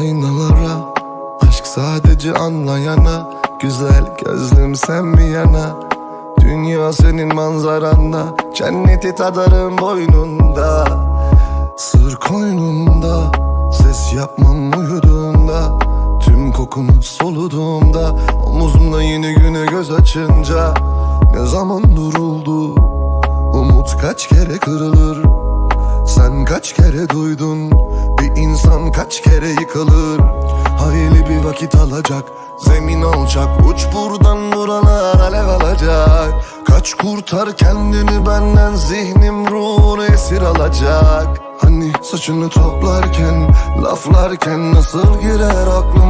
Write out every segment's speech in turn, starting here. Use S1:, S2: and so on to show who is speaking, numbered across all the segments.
S1: Aynalara. Aşk sadece anlayana Güzel gözlüm sen bir yana? Dünya senin manzaranda Cenneti tadarım boynunda. Sır koynunda Ses yapmam uyuduğunda. Tüm kokunu soluduğumda Omuzumda yeni güne göz açınca. Ne zaman duruldu? Umut kaç kere kırılır? Sen kaç kere duydun insan kaç kere yıkılır? Hayli bir vakit alacak Zemin alacak Uç buradan buralar alev alacak. Kaç kurtar kendini benden Zihnim ruhunu esir alacak. Hani saçını toplarken Laflarken nasıl girer aklım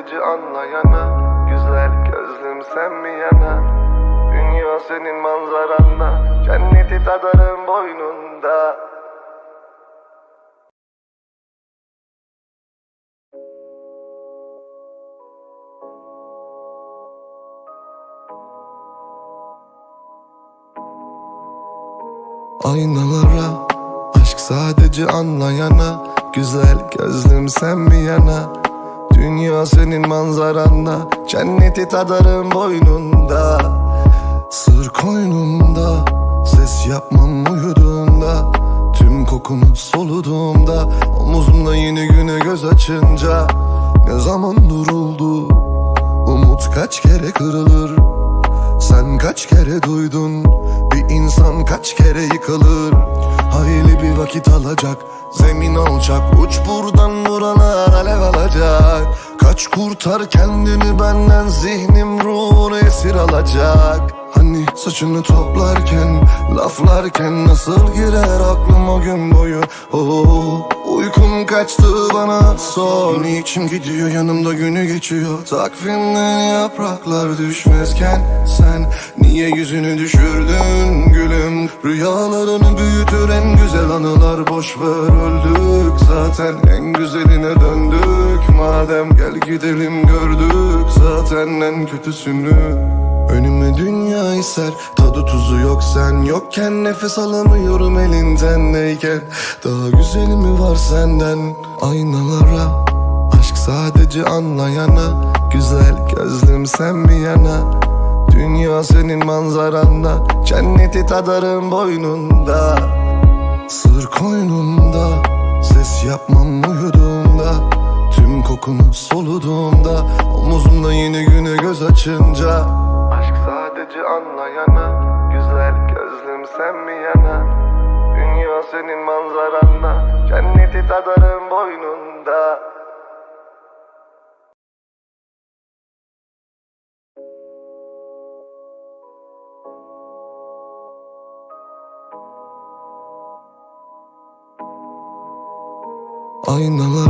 S1: sadece anlayana Güzel gözlüm sen mi yana? Dünya senin manzaranda Cenneti tadarım boynunda. Aynalara Aşk sadece anlayana Güzel gözlüm sen bir yana Dünya senin manzaranda Cenneti tadarım boynunda. Sır koynunda Ses yapmam uyuduğumda Tüm kokunu soluduğumda Omuzumda yeni güne göz açınca. Ne zaman duruldu? Umut kaç kere kırılır? Sen kaç kere duydun? Bir insan kaç kere yıkılır Hayli bir vakit alacak Zemin alacak Uç buradan buralar alev alacak Kaç kurtar kendini benden Zihnim ruhunu esir alacak. Hani saçını toplarken Laflarken nasıl girer aklım o gün boyu? Oh, Uykum kaçtı bana sor Niçin gidiyor yanımda günü geçiyor. Takvimden yapraklar düşmezken Sen niye yüzünü düşürdün gülüm? Rüyalarını büyütür en güzel anılar Boş ver öldük zaten en güzeline döndük Madem gel gidelim gördük zaten en kötüsünü. Önüme dünya iser Tadı tuzu yok. Sen yokken Nefes alamıyorum elinden. Neyken? Daha güzeli mi var senden? Aynalara Aşk sadece anlayana. Güzel gözlüm sen bir yana. Dünya senin manzaranda. Cenneti tadarım boynunda. Sır koynunda Ses yapmam uyuduğumda Kokunu soluduğumda Omuzumda yeni güne göz açınca. Aşk sadece anlayana Güzel gözlüm sen mi yana? Dünya senin manzaranda Cenneti tadarım boynunda. Aynalara Aşk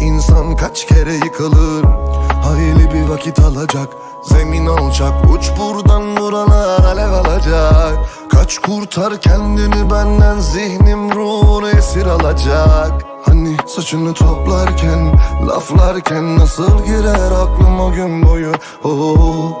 S1: insan kaç kere yıkılır? Hayli bir vakit alacak Zemin alacak. Uç buradan buralar alev alacak. Kaç kurtar kendini benden Zihnim ruhunu esir alacak. Hani saçını toplarken Laflarken nasıl girer aklım o gün boyu? Oh,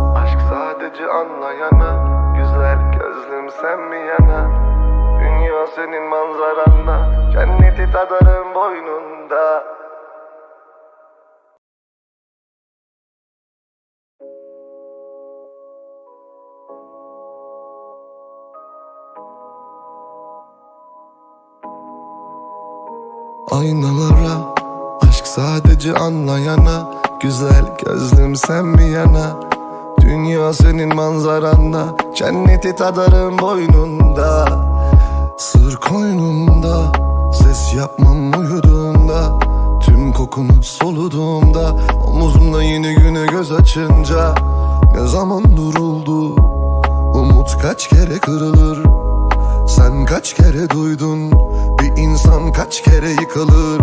S1: Sadece anlayana Güzel gözlüm sen mi yana? Dünya senin manzaranda Cenneti tadarım boynunda. Aynalara Aşk sadece anlayana Güzel gözlüm sen bir yana Dünya senin manzaranda Cenneti tadarım boynunda. Sır koynumda Ses yapmam uyuduğumda Tüm kokunu soluduğumda Omuzumda yeni güne göz açınca. Ne zaman duruldu? Umut kaç kere kırılır? Sen kaç kere duydun? Bir insan kaç kere yıkılır?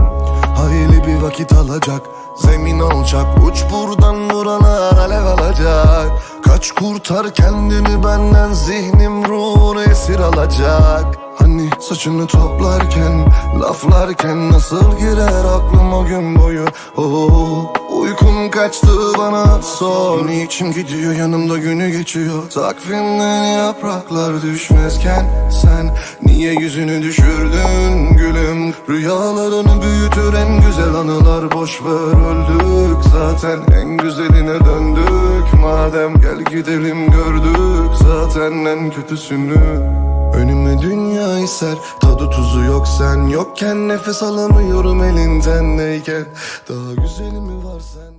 S1: Hayli bir vakit alacak Zemin alacak Uç buradan buralar alev alacak Kaç kurtar kendini benden Zihnim ruhunu esir alacak. Hani saçını toplarken Laflarken nasıl girer aklım o gün boyu? Oh, Uykum kaçtı bana sor. Niçin gidiyor yanımda günü geçiyor? Takvimden yapraklar düşmezken Sen niye yüzünü düşürdün gülüm? Rüyalarını büyütür en anılar Boş ver öldük. Zaten en güzeline döndük. Madem gel gidelim gördük. Zaten en kötüsünü. Önüme dünya ser Tadı tuzu yok. Sen yokken Nefes alamıyorum elinden. Neyken Daha güzeli mi var sen